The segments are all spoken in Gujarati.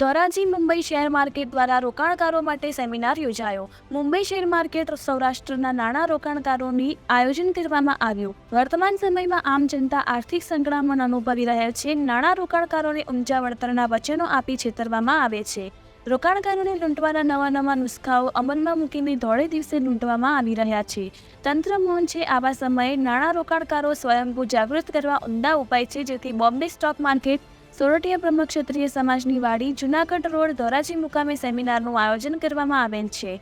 ધોરાજી મુંબઈ શેર માર્કેટ દ્વારા રોકાણકારો માટે સેમિનાર યોજાયો. મુંબઈ શેર માર્કેટ સૌરાષ્ટ્રના નાણાં રોકાણકારોની આયોજન કરવામાં આવ્યું. વર્તમાન સમયમાં આમ જનતા આર્થિક સંકળામણ અનુભવી રહ્યા છે. નાણાં રોકાણકારોને ઊંચા વળતરના વચનો આપી છેતરવામાં આવે છે. રોકાણકારોને લૂંટવાના નવા નવા નુસ્ખાઓ અમલમાં મૂકીને ધોળે દિવસે લૂંટવામાં આવી રહ્યા છે. તંત્ર મૌન છે. આવા સમયે નાણાં રોકાણકારો સ્વયંભૂ જાગૃત કરવા ઊંડા ઉપાય છે. જેથી બોમ્બે સ્ટોક માર્કેટ સોરઠિયા પ્રમુખ ક્ષત્રિય સમાજની વાડી જુનાગઢ રોડ ધોરાજી મુકામે સેમિનારનું આયોજન કરવામાં આવેલ છે.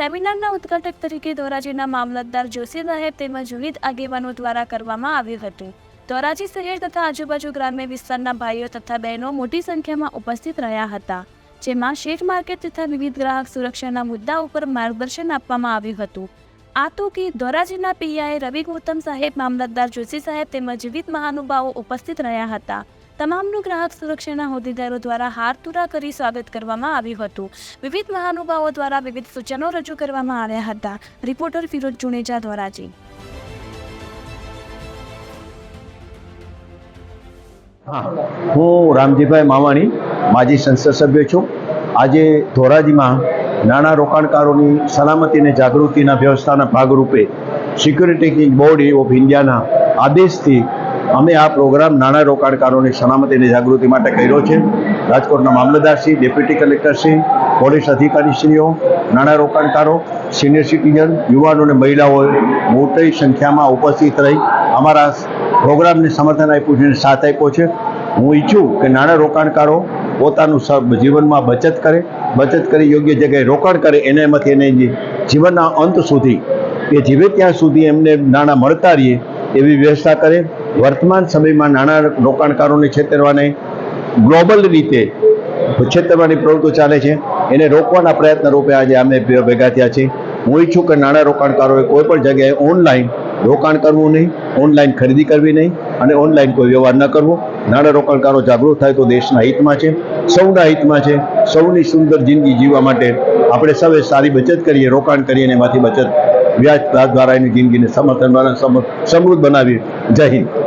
સેમિનારના ઉદ્ઘાટક તરીકે ધોરાજીના મામલતદાર જોશી સાહેબ તેમજ વિવિધ આગેવાનો દ્વારા કરવામાં આવ્યું હતું. ધોરાજી શહેર તથા આજુબાજુ ગ્રામ્ય વિસ્તારના ભાઈઓ તથા બહેનો મોટી સંખ્યામાં ઉપસ્થિત રહ્યા હતા, જેમાં શેર માર્કેટ તથા વિવિધ ગ્રાહક સુરક્ષાના મુદ્દા ઉપર માર્ગદર્શન આપવામાં આવ્યું હતું. આ તો કે ધોરાજીના પીઆઈ રવિ ગૌતમ સાહેબ, મામલતદાર જોશી સાહેબ તેમજ વિવિધ મહાનુભાવો ઉપસ્થિત રહ્યા હતા. તમામનું ગ્રાહક સુરક્ષાના હોદ્દેદારો દ્વારા હારતુરા કરી સ્વાગત કરવામાં આવ્યું હતું. વિવિધ મહાનુભાવો દ્વારા વિવિધ સૂચનો રજૂ કરવામાં આવ્યા હતા. રિપોર્ટર ફિરોજ જુનેજા ધોરાજી હા. રામજીભાઈ માવાણી, માજી સંસદ સભ્ય છું. આજે ધોરાજીમાં નાણાં રોકાણકારોની સલામતી અને જાગૃતિના વ્યવસ્થાના ભાગરૂપે સિક્યુરિટી બોર્ડ ઓફ ઇન્ડિયાના આદેશથી અમે આ પ્રોગ્રામ નાણાં રોકાણકારોની સલામતીની જાગૃતિ માટે કર્યો છે. રાજકોટના મામલતદારશ્રી ડેપ્યુટી કલેક્ટરશ્રી પોલીસ અધિકારીશ્રીઓ નાણાં રોકાણકારો, સિનિયર સિટીઝન, યુવાનો અને મહિલાઓ મોટી સંખ્યામાં ઉપસ્થિત રહી અમારા પ્રોગ્રામને સમર્થન આપ્યું છે અને સાથ આપ્યો છે. હું ઈચ્છું કે નાણાં રોકાણકારો પોતાનું જીવનમાં બચત કરે, બચત કરી યોગ્ય જગ્યાએ રોકાણ કરે, એને એમાંથી એને જીવનના અંત સુધી કે જીવે ત્યાં સુધી એમને નાણાં મળતા રહીએ. એવી વ્યવસ્થા કરે. વર્તમાન સમયમાં નાણાં રોકાણકારોને છેતરવાને ગ્લોબલ રીતે છેતરવાની પ્રવૃત્તિ ચાલે છે. એને રોકવાના પ્રયત્ન રૂપે આજે અમે ભેગા થયા છે હું ઈચ્છું કે નાણાં રોકાણકારોએ કોઈ પણ જગ્યાએ ઓનલાઈન રોકાણ કરવું નહીં, ઓનલાઈન ખરીદી કરવી નહીં અને ઓનલાઈન કોઈ વ્યવહાર ન કરવો. નાણાં રોકાણકારો જાગૃત થાય તો દેશના હિતમાં છે, સૌના હિતમાં છે. સૌની સુંદર જિંદગી જીવવા માટે આપણે સૌએ સારી બચત કરીએ, રોકાણ કરીએ અને એમાંથી બચત વ્યાજ દ્વારા એની જિંદગીને સમર્થન સમૃદ્ધ બનાવીએ જય હિન્દ.